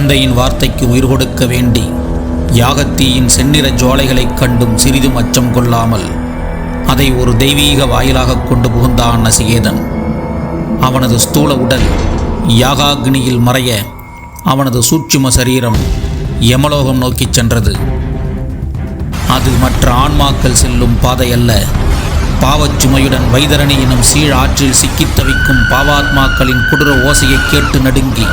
தந்தையின் வார்த்தைக்கு உயிர் கொடுக்க வேண்டி யாகத்தீயின் செந்நிற ஜோலைகளைக் கண்டும் சிறிதும் அச்சம் கொள்ளாமல் அதை ஒரு தெய்வீக வாயிலாகக் கொண்டு புகுந்தான் நசிகேதன். அவனது ஸ்தூல உடல் யாகாக்னியில் மறைய அவனது சூட்சும சரீரம் யமலோகம் நோக்கிச் சென்றது. அது மற்ற ஆன்மாக்கள் செல்லும் பாதை அல்ல வைதரணி எனும் சீழ் ஆற்றில் சிக்கித் தவிக்கும் பாவாத்மாக்களின் குடுற ஓசையைக் கேட்டு நடுங்கி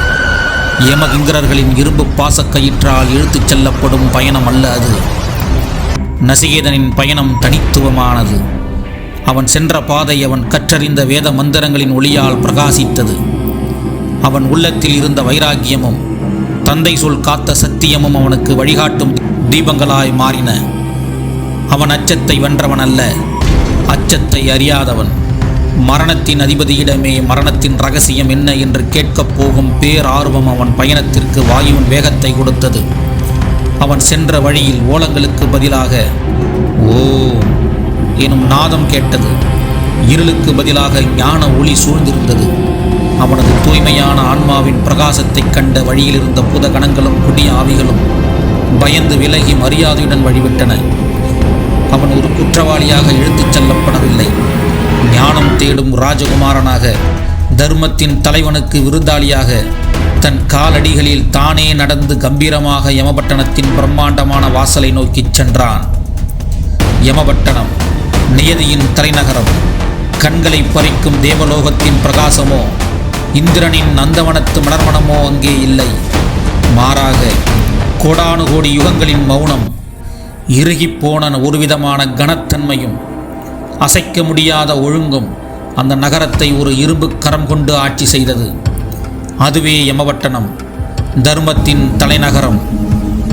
யமகிங்கரர்களின் இரும்பு பாசக்கயிற்றால் இழுத்துச் செல்லப்படும் பயணம் அல்ல அது. நசிகேதனின் பயணம் தனித்துவமானது. அவன் சென்ற பாதை அவன் கற்றறிந்த வேத மந்திரங்களின் ஒளியால் பிரகாசித்தது. அவன் உள்ளத்தில் இருந்த வைராக்கியமும் தந்தை சொல் காத்த சத்தியமும் அவனுக்கு வழிகாட்டும் தீபங்களாய் மாறின. அவன் அச்சத்தை வென்றவன் அல்ல அச்சத்தை அறியாதவன். மரணத்தின் அதிபதியிடமே மரணத்தின் ரகசியம் என்ன என்று கேட்கப் போகும் பேரார்வம் அவன் பயணத்திற்கு வாயுவின் வேகத்தை கொடுத்தது. அவன் சென்ற வழியில் ஓலங்களுக்கு பதிலாக ஓ எனும் நாதம் கேட்டது. இருளுக்கு பதிலாக ஞான ஒளி சூழ்ந்திருந்தது. அவனது தூய்மையான ஆன்மாவின் பிரகாசத்தைக் கண்ட வழியில் இருந்த புத கணங்களும் குடிய ஆவிகளும் பயந்து விலகி மரியாதையுடன் வழிவிட்டன. அவன் ஒரு குற்றவாளியாக இழுத்துச் செல்லப்படவில்லை. ஞானம் தேடும் ராஜகுமாரனாக தர்மத்தின் தலைவனுக்கு விருந்தாளியாக தன் காலடிகளில் தானே நடந்து கம்பீரமாக யமபட்டணத்தின் பிரம்மாண்டமான வாசலை நோக்கிச் சென்றான். யமபட்டணம் நியதியின் தலைநகரம். கண்களை பறிக்கும் தேவலோகத்தின் பிரகாசமோ இந்திரனின் நந்தவனத்து மலர்மணமோ அங்கே இல்லை. மாறாக கோடானு கோடி யுகங்களின் மௌனம் இறுகிப்போன ஒருவிதமான கனத்தன்மையும் அசைக்க முடியாத ஒழுங்கும் அந்த நகரத்தை ஒரு இரும்பு கரம் கொண்டு ஆட்சி செய்தது. அதுவே யமவட்டணம். தர்மத்தின் தலைநகரம்.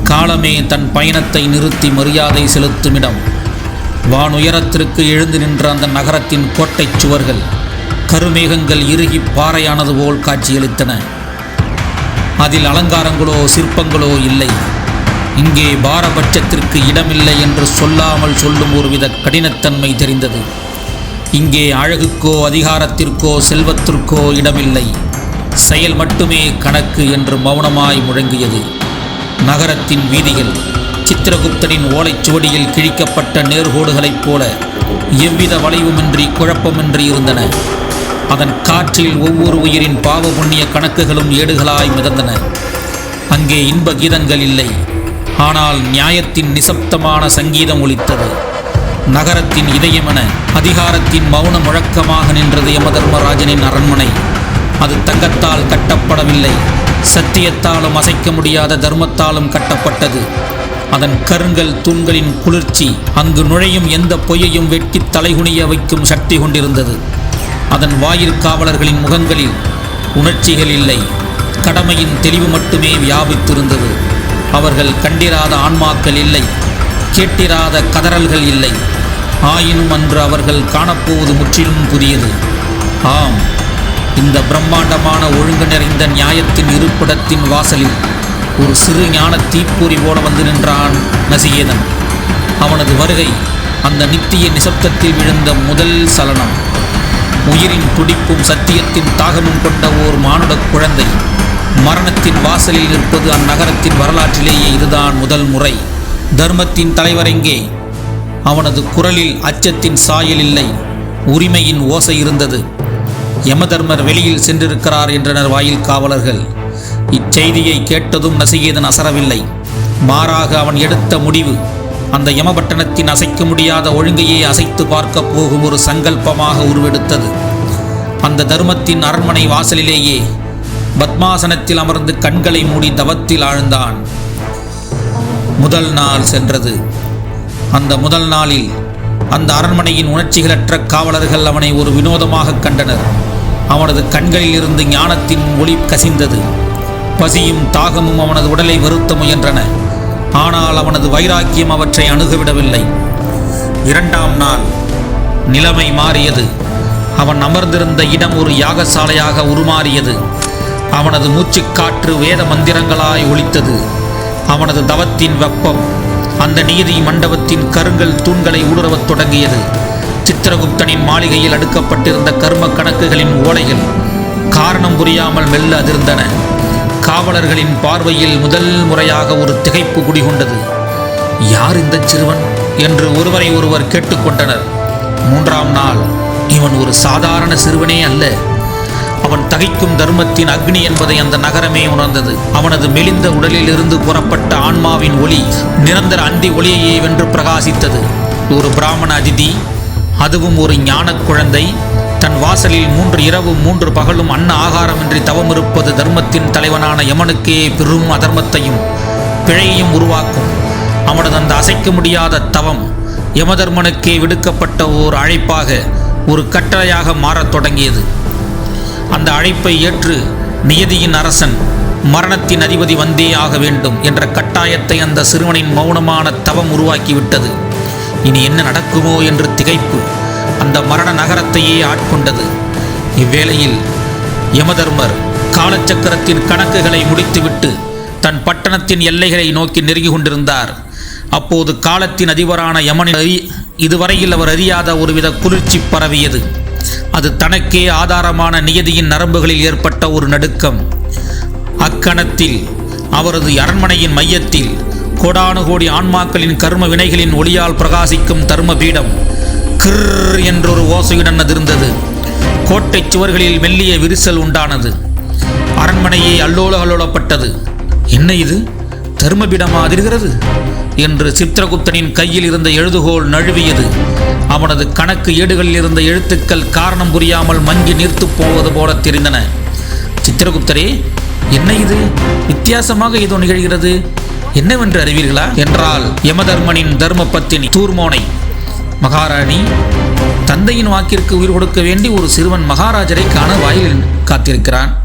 காலமே தன் பயணத்தை நிறுத்தி மரியாதை செலுத்துமிடம். வானுயரத்திற்கு எழுந்து நின்ற அந்த நகரத்தின் கோட்டைச் சுவர்கள் கருமேகங்கள் இறுகி பாறையானது போல் காட்சியளித்தன. அதில் அலங்காரங்களோ சிற்பங்களோ இல்லை. இங்கே பாரபட்சத்திற்கு இடமில்லை என்று சொல்லாமல் சொல்லும் ஒருவித கடினத்தன்மை தெரிந்தது. இங்கே அழகுக்கோ அதிகாரத்திற்கோ செல்வத்திற்கோ இடமில்லை. செயல் மட்டுமே கணக்கு என்று மௌனமாய் முழங்கியது. நகரத்தின் வீதிகள் சித்திரகுப்தனின் ஓலைச்சுவடியில் கிழிக்கப்பட்ட நேர்கோடுகளைப் போல எவ்வித வளைவுமின்றி குழப்பமின்றி இருந்தன. அதன் காற்றில் ஒவ்வொரு உயிரின் பாவ புண்ணிய கணக்குகளும் ஏடுகளாய் மிதந்தன. அங்கே இன்ப கீதங்கள் இல்லை. ஆனால் நியாயத்தின் நிசப்தமான சங்கீதம் ஒலித்தது. நகரத்தின் இதயமென அதிகாரத்தின் மௌன முழக்கமாக நின்றது யமதர்மராஜனின் அரண்மனை. அது தங்கத்தால் கட்டப்படவில்லை. சத்தியத்தாலும் அசைக்க முடியாத தர்மத்தாலும் கட்டப்பட்டது. அதன் கருங்கல் தூண்களின் குளிர்ச்சி அங்கு நுழையும் எந்த பொய்யையும் வெட்டி தலைகுனிய வைக்கும் சக்தி கொண்டிருந்தது. அதன் வாயில் காவலர்களின் முகங்களில் உணர்ச்சிகள் இல்லை. கடமையின் தெளிவு மட்டுமே வியாபித்திருந்தது. அவர்கள் கண்டிராத ஆன்மாக்கள் இல்லை கேட்டிராத கதறல்கள் இல்லை. ஆயினும் அன்று அவர்கள் காணப்போவது முற்றிலும் புதியது. ஆம் இந்த பிரம்மாண்டமான ஒழுங்கு நிறைந்த நியாயத்தின் இருப்பிடத்தின் வாசலில் ஒரு சிறு ஞான தீப்பொறி போல வந்து நின்றான் நசிகேதன். அவனது வருகை அந்த நித்திய நிசப்தத்தில் விழுந்த முதல் சலனம். உயிரின் துடிப்பும் சத்தியத்தின் தாகமும் கொண்ட ஓர் மானுடக் குழந்தை. மரணத்தின் வாசலில் நிற்பது அந்நகரத்தின் வரலாற்றிலேயே இதுதான் முதல் முறை. தர்மத்தின் தலைவரெங்கே அவனது குரலில் அச்சத்தின் சாயல் இல்லை உரிமையின் ஓசை இருந்தது. யமதர்மர் வெளியில் சென்றிருக்கிறார் என்றனர் வாயில் காவலர்கள். இச்செய்தியை கேட்டதும் நசிகேதன் அசரவில்லை. மாறாக அவன் எடுத்த முடிவு அந்த யமபட்டணத்தின் அசைக்க முடியாத ஒழுங்கையே அசைத்து பார்க்கப் போகும் ஒரு சங்கல்பமாக உருவெடுத்தது. அந்த தர்மத்தின் அரண்மனை வாசலிலேயே பத்மாசனத்தில் அமர்ந்து கண்களை மூடி தவத்தில் ஆழ்ந்தான். முதல் நாள் சென்றது. அந்த முதல் நாளில் அந்த அரண்மனையின் உணர்ச்சிகளற்ற காவலர்கள் அவனை ஒரு வினோதமாக கண்டனர். அவனது கண்களில் இருந்து ஞானத்தின் ஒளி கசிந்தது. பசியும் தாகமும் அவனது உடலை வருத்த முயன்றன. ஆனால் அவனது வைராக்கியம் அவற்றை அணுகவிடவில்லை. இரண்டாம் நாள் நிலைமை மாறியது. அவன் அமர்ந்திருந்த இடம் ஒரு யாகசாலையாக உருமாறியது. அவனது மூச்சுக்காற்று வேத மந்திரங்களாய் ஒழித்தது. அவனது தவத்தின் வெப்பம் அந்த நீதி மண்டபத்தின் கருங்கல் தூண்களை ஊடுருவத் தொடங்கியது. சித்திரகுப்தனின் மாளிகையில் அடுக்கப்பட்டிருந்த கர்ம கணக்குகளின் ஓலைகள் காரணம் புரியாமல் மெல்ல அதிர்ந்தன. காவலர்களின் பார்வையில் முதல் முறையாக ஒரு திகைப்பு குடிகொண்டது. யார் இந்த சிறுவன்? என்று ஒருவரை ஒருவர் கேட்டுக்கொண்டனர் மூன்றாம் நாள் இவன் ஒரு சாதாரண சிறுவனே அல்ல. அவன் தகைக்கும் தர்மத்தின் அக்னி என்பதை அந்த நகரமே உணர்ந்தது. அவனது மெலிந்த உடலில் இருந்து புறப்பட்ட ஆன்மாவின் ஒளி நிரந்தர அந்தி ஒளியையே வென்று பிரகாசித்தது. ஒரு பிராமண அதிதி அதுவும் ஒரு ஞான குழந்தை தன் வாசலில் மூன்று இரவும் மூன்று பகலும் அன்ன ஆகாரமின்றி தவமிருப்பது தர்மத்தின் தலைவனான யமனுக்கே பெரும் அதர்மத்தையும் பிழையையும் உருவாக்கும். அவனது அந்த அசைக்க முடியாத தவம் யமதர்மனுக்கே விடுக்கப்பட்ட ஓர் அழைப்பாக ஒரு கட்டளையாக மாறத் தொடங்கியது. அந்த அழைப்பை ஏற்று நியதியின் அரசன் மரணத்தின் அதிபதி வந்தே ஆக வேண்டும் என்ற கட்டாயத்தை அந்த சிறுவனின் மௌனமான தவம் உருவாக்கிவிட்டது. இனி என்ன நடக்குமோ என்று திகைப்பு அந்த மரண நகரத்தையே ஆட்கொண்டது. இவ்வேளையில் யமதர்மர் காலச்சக்கரத்தின் கணக்குகளை முடித்துவிட்டு தன் பட்டணத்தின் எல்லைகளை நோக்கி நெருங்கி கொண்டிருந்தார். அப்போது காலத்தின் அதிபரான யமனின் அறி- இதுவரையில் அவர் அறியாத ஒருவித குளிர்ச்சி பரவியது. அது தனக்கே ஆதாரமான நியதியின் நரம்புகளில் ஏற்பட்ட ஒரு நடுக்கம். அக்கணத்தில் அவரது அரண்மனையின் மையத்தில் கோடானு கோடி ஆன்மாக்களின் கர்ம வினைகளின் ஒளியால் பிரகாசிக்கும் தர்ம பீடம் கிர் என்றொரு ஓசையுடன் அதிர்ந்தது. கோட்டைச் சுவர்களில் மெல்லிய விரிசல் உண்டானது. அரண்மனையே அல்லோலகல்லோலப்பட்டது. என்ன இது? தர்மபீடமா அதிர்கிறது? என்று சித்திரகுப்தனின் கையில் இருந்த எழுதுகோல் நழுவியது. அவனது கணக்கு ஏடுகளில் இருந்த எழுத்துக்கள் காரணம் புரியாமல் மங்கி நிறுத்து போவது போல தெரிந்தன. சித்திரகுப்தரே என்ன இது? வித்தியாசமாக ஏதோ நிகழ்கிறது. என்னவென்று அறிவீர்களா? என்றால் யமதர்மனின் தர்ம பத்தினி தூர்மோனை. மகாராணி தந்தையின் வாக்கிற்கு உயிர் கொடுக்க வேண்டி ஒரு சிறுவன் மகாராஜரை காண வாயிலில் காத்திருக்கிறான்.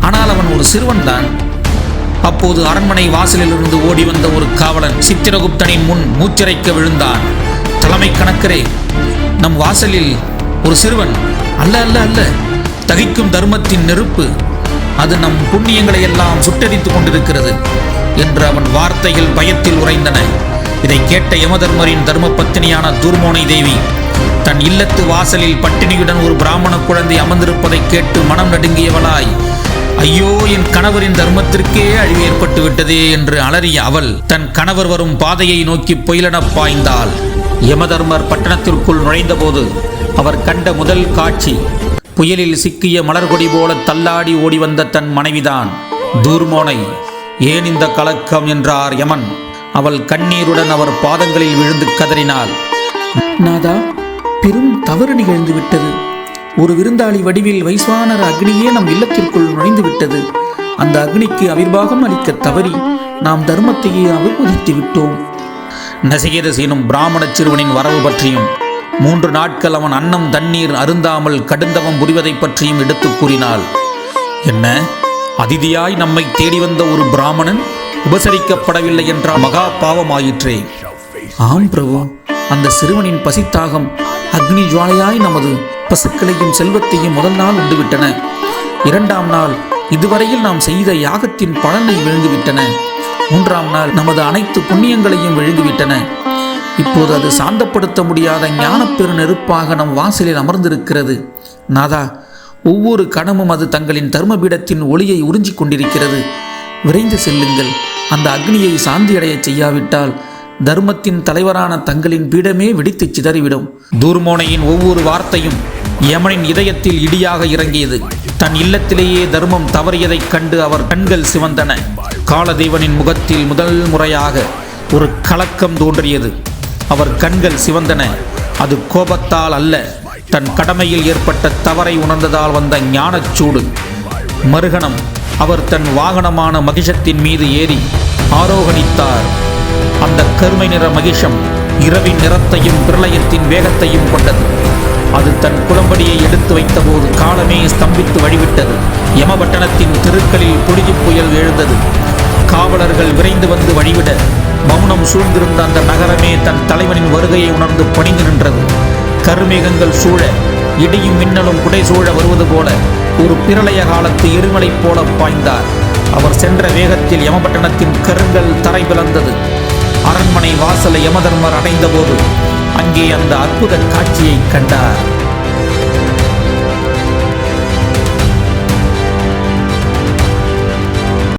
ஆனால் அவன் ஒரு சிறுவன் தான் அப்போது அரண்மனை வாசலிலிருந்து ஓடி வந்த ஒரு காவலன் சித்திரகுப்தனின் முன் மூச்சிறைக்க விழுந்தான். தலைமை கணக்கரே நம் வாசலில் ஒரு சிறுவன் அல்ல அல்ல அல்ல தகிக்கும் தர்மத்தின் நெருப்பு அது நம் புண்ணியங்களை எல்லாம் சுட்டரித்துக் கொண்டிருக்கிறது என்று அவன் வார்த்தைகள் பயத்தில் உறைந்தன. இதை கேட்ட யமதர்மரின் தர்ம பத்தினியான தூர்மோனை தேவி தன் இல்லத்து வாசலில் பட்டினியுடன் ஒரு பிராமண குழந்தை அமர்ந்திருப்பதைக் கேட்டு மனம் நடுங்கியவளாய் ஐயோ என் கணவரின் தர்மத்திற்கே அழிவு ஏற்பட்டு விட்டதே என்று அலறிய அவள் தன் கணவர் வரும் பாதையை நோக்கி பொயிலெனப் பாய்ந்தாள். யமதர்மர் பட்டணத்திற்குள் நுழைந்தபோது அவர் கண்ட முதல் காட்சி புயலில் சிக்கிய மலர்கொடி போல தள்ளாடி ஓடி வந்த தன் மனைவிதான் தூர்மோனை. ஏன் இந்த கலக்கம் என்றார் யமன். அவள் கண்ணீருடன் அவர் பாதங்களில் விழுந்து கதறினாள். நாதா பெரும் தவறு நிகழ்ந்து விட்டது. ஒரு விருந்தாளி வடிவில் வைஸ்வானர அக்னியே நம் இல்லத்திற்குள் நுழைந்து விட்டது அந்த அக்னிக்கு அவிர்வாகம் அளிக்க தவறி நாம் தர்மத்தையே அவமதித்து விட்டோம். நசிகேதஸ் எனும் பிராமணச் சிறுவனின் வரவு பற்றியும் மூன்று நாட்கள் அவன் அன்னம் தண்ணீர் அருந்தாமல் கடுந்தவம் புரிவதைப் பற்றியும் எடுத்துக் கூறினாள். என்ன? அதிதியாய் நம்மை தேடி வந்த ஒரு பிராமணன் உபசரிக்கப்படவில்லை என்றால் மகா பாவமாயிற்றே. ஆம் பிரபு. அந்த சிறுவனின் பசித்தாகம் அக்னி ஜுவாலையாய் நமது பசுக்களையும் செல்வத்தையும் முதல் நாள் உண்டுவிட்டன. இரண்டாம் நாள் இதுவரையில் நாம் செய்த யாகத்தின் பலனை விழுந்துவிட்டன மூன்றாம் நாள் நமது அனைத்து புண்ணியங்களையும் விழுந்துவிட்டன இப்போது அது சாந்தப்படுத்த முடியாத ஞானப்பெரு நெருப்பாக நம் வாசலில் அமர்ந்திருக்கிறது. நாதா ஒவ்வொரு கணமும் அது தங்களின் தர்மபீடத்தின் ஒளியை உறிஞ்சிக் கொண்டிருக்கிறது. விரைந்து செல்லுங்கள். அந்த அக்னியை சாந்தியடையச் செய்யாவிட்டால் தர்மத்தின் தலைவரான தங்களின் பீடமே வெடித்துச் சிதறிவிடும். தூர்மோனையின் ஒவ்வொரு வார்த்தையும் யமனின் இதயத்தில் இடியாக இறங்கியது. தன் இல்லத்திலேயே தர்மம் தவறியதைக் கண்டு அவர் கண்கள் சிவந்தன. காலதேவனின் முகத்தில் முதல் முறையாக ஒரு கலக்கம் தோன்றியது. அவர் கண்கள் சிவந்தன. அது கோபத்தால் அல்ல. தன் கடமையில் ஏற்பட்ட தவறை உணர்ந்ததால் வந்த ஞானச்சூடு. மறுகணம் அவர் தன் வாகனமான மகிஷத்தின் மீது ஏறி ஆரோகணித்தார். அந்த கருமை நிற மகிஷம் இரவின் நிறத்தையும் பிரளயத்தின் வேகத்தையும் கொண்டது. அது தன் குளம்படியை எடுத்து வைத்தபோது காலமே ஸ்தம்பித்து வழிவிட்டது. யமபட்டணத்தின் தெருக்களில் புழுதி புயல் எழுந்தது. காவலர்கள் விரைந்து வந்து வழிவிட மௌனம் சூழ்ந்திருந்த அந்த நகரமே தன் தலைவனின் வருகையை உணர்ந்து பணிந்து நின்றது. கருமேகங்கள் சூழ இடியும் மின்னலும் குடை சூழ வருவது போல ஒரு பிரளய காலத்து எருமலை போல பாய்ந்தார். அவர் சென்ற வேகத்தில் யமபட்டணத்தின் கருங்கல் தரை பிளந்தது. அரண்மனை வாசலை யமதர்மர் அடைந்தபோது அங்கே அந்த அற்புத காட்சியை கண்டார்.